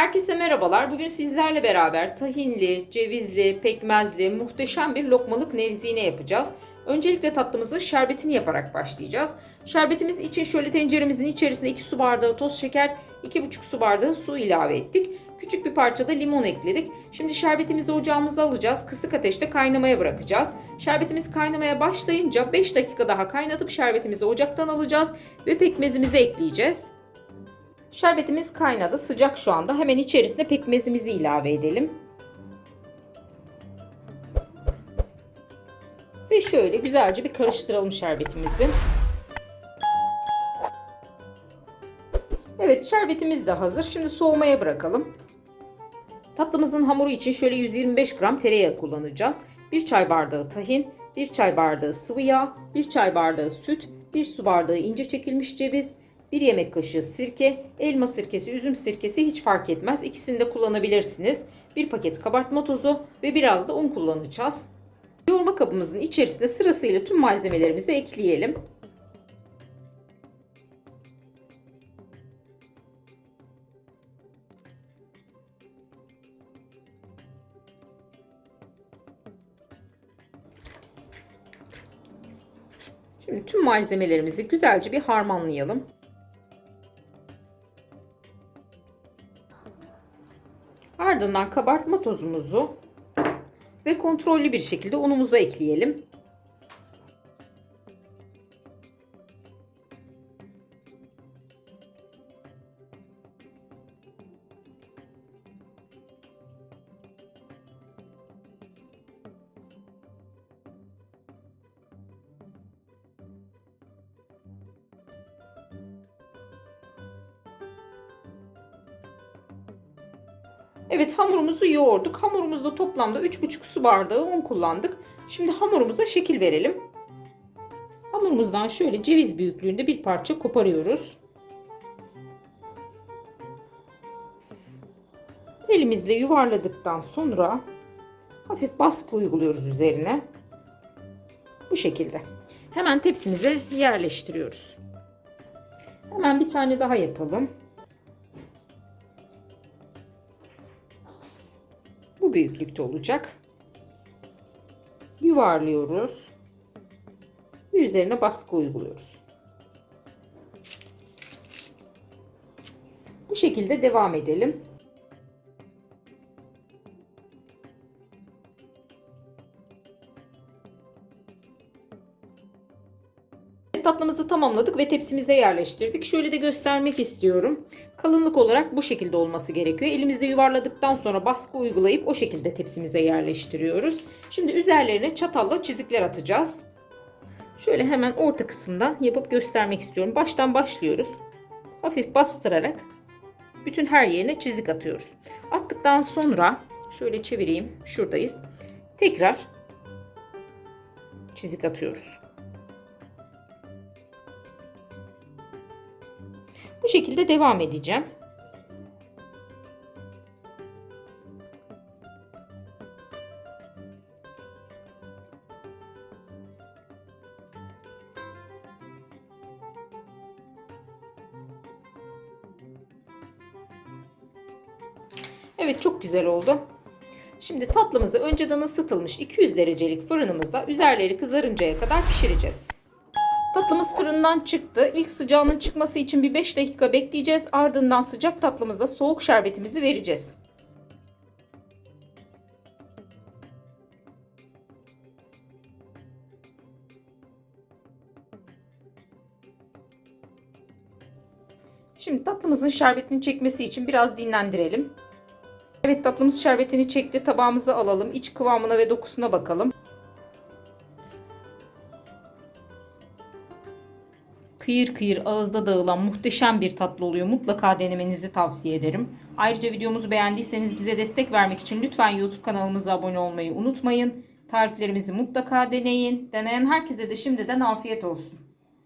Herkese merhabalar. Bugün sizlerle beraber tahinli, cevizli, pekmezli, muhteşem bir lokmalık nevzine yapacağız. Öncelikle tatlımızın şerbetini yaparak başlayacağız. Şerbetimiz için şöyle tenceremizin içerisine 2 su bardağı toz şeker, 2,5 su bardağı su ilave ettik. Küçük bir parça da limon ekledik. Şimdi şerbetimizi ocağımıza alacağız. Kısık ateşte kaynamaya bırakacağız. Şerbetimiz kaynamaya başlayınca 5 dakika daha kaynatıp şerbetimizi ocaktan alacağız ve pekmezimizi ekleyeceğiz. Şerbetimiz kaynadı. Sıcak şu anda. Hemen içerisine pekmezimizi ilave edelim. Ve şöyle güzelce bir karıştıralım şerbetimizi. Evet şerbetimiz de hazır. Şimdi soğumaya bırakalım. Tatlımızın hamuru için şöyle 125 gram tereyağı kullanacağız. 1 çay bardağı tahin, 1 çay bardağı sıvı yağ, 1 çay bardağı süt, 1 su bardağı ince çekilmiş ceviz, 1 yemek kaşığı sirke, elma sirkesi, üzüm sirkesi hiç fark etmez. İkisini de kullanabilirsiniz. 1 paket kabartma tozu ve biraz da un kullanacağız. Yoğurma kabımızın içerisine sırasıyla tüm malzemelerimizi ekleyelim. Şimdi tüm malzemelerimizi güzelce bir harmanlayalım. Ardından kabartma tozumuzu ve kontrollü bir şekilde unumuzu ekleyelim. Evet hamurumuzu yoğurduk. Hamurumuzda toplamda 3,5 su bardağı un kullandık. Şimdi hamurumuza şekil verelim. Hamurumuzdan şöyle ceviz büyüklüğünde bir parça koparıyoruz. Elimizle yuvarladıktan sonra hafif baskı uyguluyoruz üzerine. Bu şekilde. Hemen tepsimize yerleştiriyoruz. Hemen bir tane daha yapalım. Bu büyüklükte olacak. Yuvarlıyoruz. Ve üzerine baskı uyguluyoruz. Bu şekilde devam edelim. Tatlımızı tamamladık ve tepsimize yerleştirdik. Şöyle de göstermek istiyorum. Kalınlık olarak bu şekilde olması gerekiyor. Elimizde yuvarladıktan sonra baskı uygulayıp o şekilde tepsimize yerleştiriyoruz. Şimdi üzerlerine çatalla çizikler atacağız. Şöyle hemen orta kısımdan yapıp göstermek istiyorum. Baştan başlıyoruz. Hafif bastırarak bütün her yerine çizik atıyoruz. Attıktan sonra şöyle çevireyim. Şuradayız. Tekrar çizik atıyoruz. Bu şekilde devam edeceğim. Evet çok güzel oldu. Şimdi tatlımızı önceden ısıtılmış 200 derecelik fırınımızda üzerleri kızarıncaya kadar pişireceğiz. Tatlımız fırından çıktı. İlk sıcağının çıkması için bir 5 dakika bekleyeceğiz. Ardından sıcak tatlımıza soğuk şerbetimizi vereceğiz. Şimdi tatlımızın şerbetini çekmesi için biraz dinlendirelim. Evet tatlımız şerbetini çekti. Tabağımıza alalım. İç kıvamına ve dokusuna bakalım. Kıyır kıyır ağızda dağılan muhteşem bir tatlı oluyor. Mutlaka denemenizi tavsiye ederim. Ayrıca videomuzu beğendiyseniz bize destek vermek için lütfen YouTube kanalımıza abone olmayı unutmayın. Tariflerimizi mutlaka deneyin. Deneyen herkese de şimdiden afiyet olsun.